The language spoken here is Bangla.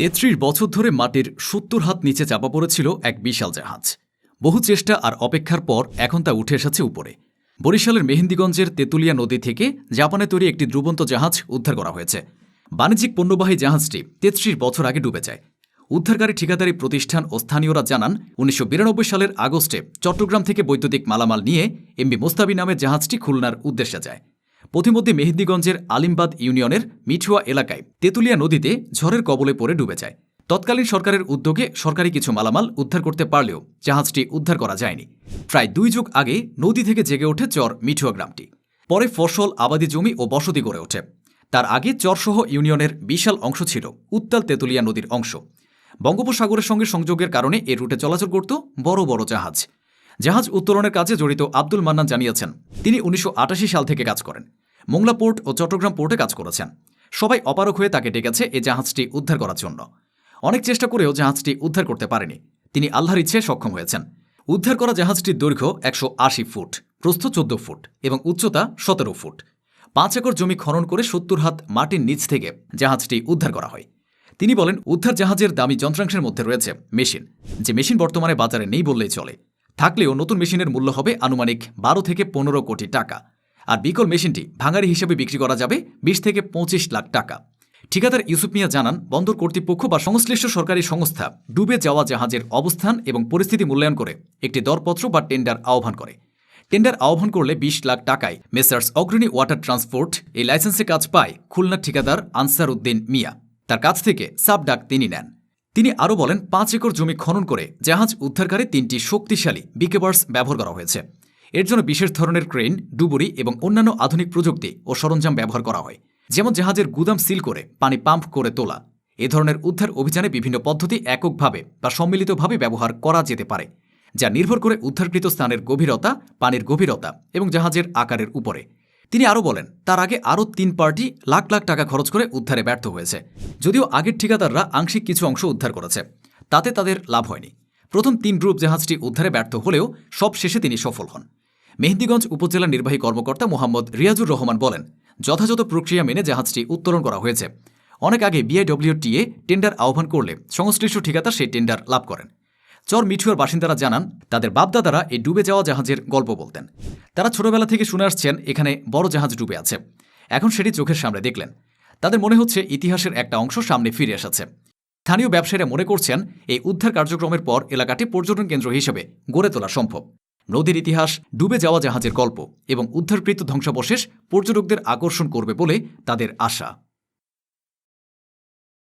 তেত্রিশ বছর ধরে মাটির সত্তর হাত নিচে চাপা পড়েছিল এক বিশাল জাহাজ। বহু চেষ্টা আর অপেক্ষার পর এখন তা উঠে এসেছে উপরে। বরিশালের মেহেন্দিগঞ্জের তেঁতুলিয়া নদী থেকে জাপানে তৈরি একটি দ্রুবন্ত জাহাজ উদ্ধার করা হয়েছে। বাণিজ্যিক পণ্যবাহী জাহাজটি তেত্রিশ বছর আগে ডুবে যায়। উদ্ধারকারী ঠিকাদারি প্রতিষ্ঠান ও স্থানীয়রা জানান, উনিশশো বিরানব্বই সালের আগস্টে চট্টগ্রাম থেকে বৈদ্যুতিক মালামাল নিয়ে এমবি মোস্তাবি নামের জাহাজটি খুলনার উদ্দেশ্যে যায়। পথিমধ্যে মেহেন্দিগঞ্জের আলিমবাদ ইউনিয়নের মিঠুয়া এলাকায় তেঁতুলিয়া নদীতে ঝড়ের কবলে পড়ে ডুবে যায়। তৎকালীন সরকারের উদ্যোগে সরকারি কিছু মালামাল উদ্ধার করতে পারলেও জাহাজটি উদ্ধার করা যায়নি। প্রায় দুই যুগ আগে নদী থেকে জেগে ওঠে চর মিঠুয়া গ্রামটি। পরে ফসল, আবাদি জমি ও বসতি গড়ে ওঠে। তার আগে চরসহ ইউনিয়নের বিশাল অংশ ছিল উত্তাল তেঁতুলিয়া নদীর অংশ। বঙ্গোপসাগরের সঙ্গে সংযোগের কারণে এ রুটে চলাচল করত বড় বড় জাহাজ। জাহাজ উত্তোলনের কাজে জড়িত আব্দুল মান্নান জানিয়েছেন, তিনি উনিশশো আটাশি সাল থেকে কাজ করেন। মোংলা পোর্ট ও চট্টগ্রাম পোর্টে কাজ করেছেন। সবাই অপারক হয়ে তাকে ডেকেছে এই জাহাজটি উদ্ধার করার জন্য। অনেক চেষ্টা করেও জাহাজটি উদ্ধার করতে পারেনি। তিনি আল্লাহর ইচ্ছে সক্ষম হয়েছেন। উদ্ধার করা জাহাজটির দৈর্ঘ্য একশো আশি ফুট, প্রস্থ চোদ্দ ফুট এবং উচ্চতা সতেরো ফুট। পাঁচ একর জমি খনন করে সত্তর হাত মাটির নিচ থেকে জাহাজটি উদ্ধার করা হয়। তিনি বলেন, উদ্ধার জাহাজের দামি যন্ত্রাংশের মধ্যে রয়েছে মেশিন, যে মেশিন বর্তমানে বাজারে নেই বললেই চলে। থাকলেও নতুন মেশিনের মূল্য হবে আনুমানিক বারো থেকে পনেরো কোটি টাকা। আর বিকল মেশিনটি ভাঙারি হিসেবে বিক্রি করা যাবে বিশ থেকে পঁচিশ লাখ টাকা। ঠিকাদার ইউসুফ মিয়া জানান, বন্দর কর্তৃপক্ষ বা সংশ্লিষ্ট সরকারি সংস্থা ডুবে যাওয়া জাহাজের অবস্থান এবং পরিস্থিতি মূল্যায়ন করে একটি দরপত্র বা টেন্ডার আহ্বান করে। টেন্ডার আহ্বান করলে বিশ লাখ টাকায় মেসার্স অগ্রণী ওয়াটার ট্রান্সপোর্ট এই লাইসেন্সে কাজ পায় খুলনা ঠিকাদার আনসার উদ্দিন মিয়া। তার কাছ থেকে সাব ডাক তিনি নেন। তিনি আরও বলেন, পাঁচ একর জমি খনন করে জাহাজ উদ্ধারকারী তিনটি শক্তিশালী বিকেবার্স ব্যবহার করা হয়েছে। এর জন্য বিশেষ ধরনের ক্রেন, ডুবুরি এবং অন্যান্য আধুনিক প্রযুক্তি ও সরঞ্জাম ব্যবহার করা হয়, যেমন জাহাজের গুদাম সিল করে, পানি পাম্প করে তোলা। এ ধরনের উদ্ধার অভিযানে বিভিন্ন পদ্ধতি এককভাবে বা সম্মিলিতভাবে ব্যবহার করা যেতে পারে, যা নির্ভর করে উদ্ধারকৃত স্থানের গভীরতা, পানির গভীরতা এবং জাহাজের আকারের উপরে। তিনি আরও বলেন, তার আগে আরও তিন পার্টি লাখ লাখ টাকা খরচ করে উদ্ধারে ব্যর্থ হয়েছে। যদিও আগের ঠিকাদাররা আংশিক কিছু অংশ উদ্ধার করেছে, তাতে তাদের লাভ হয়নি। প্রথম তিন গ্রুপ জাহাজটি উদ্ধারে ব্যর্থ হলেও সব শেষে তিনি সফল হন। মেহেন্দিগঞ্জ উপজেলা নির্বাহী কর্মকর্তা মোহাম্মদ রিয়াজুর রহমান বলেন, যথাযথ প্রক্রিয়া মেনে জাহাজটি উত্তোলন করা হয়েছে। অনেক আগে বিআইডব্লিউটিএ টেন্ডার আহ্বান করলে সংশ্লিষ্ট ঠিকাদার সেই টেন্ডার লাভ করেন। চর মিঠুয়ার বাসিন্দারা জানান, তাদের বাপদাদারা এই ডুবে যাওয়া জাহাজের গল্প বলতেন। তারা ছোটবেলা থেকে শুনে আসছেন, এখানে বড় জাহাজ ডুবে আছে। এখন সেটি চোখের সামনে দেখলেন। তাদের মনে হচ্ছে ইতিহাসের একটা অংশ সামনে ফিরে এসেছে। স্থানীয় ব্যবসায়ীরা মনে করছেন, এই উদ্ধার কার্যক্রমের পর এলাকাটি পর্যটন কেন্দ্র হিসেবে গড়ে তোলা সম্ভব। নদীর ইতিহাস, ডুবে যাওয়া জাহাজের গল্প এবং উদ্ধারকৃত ধ্বংসাবশেষ পর্যটকদের আকর্ষণ করবে বলে তাদের আশা।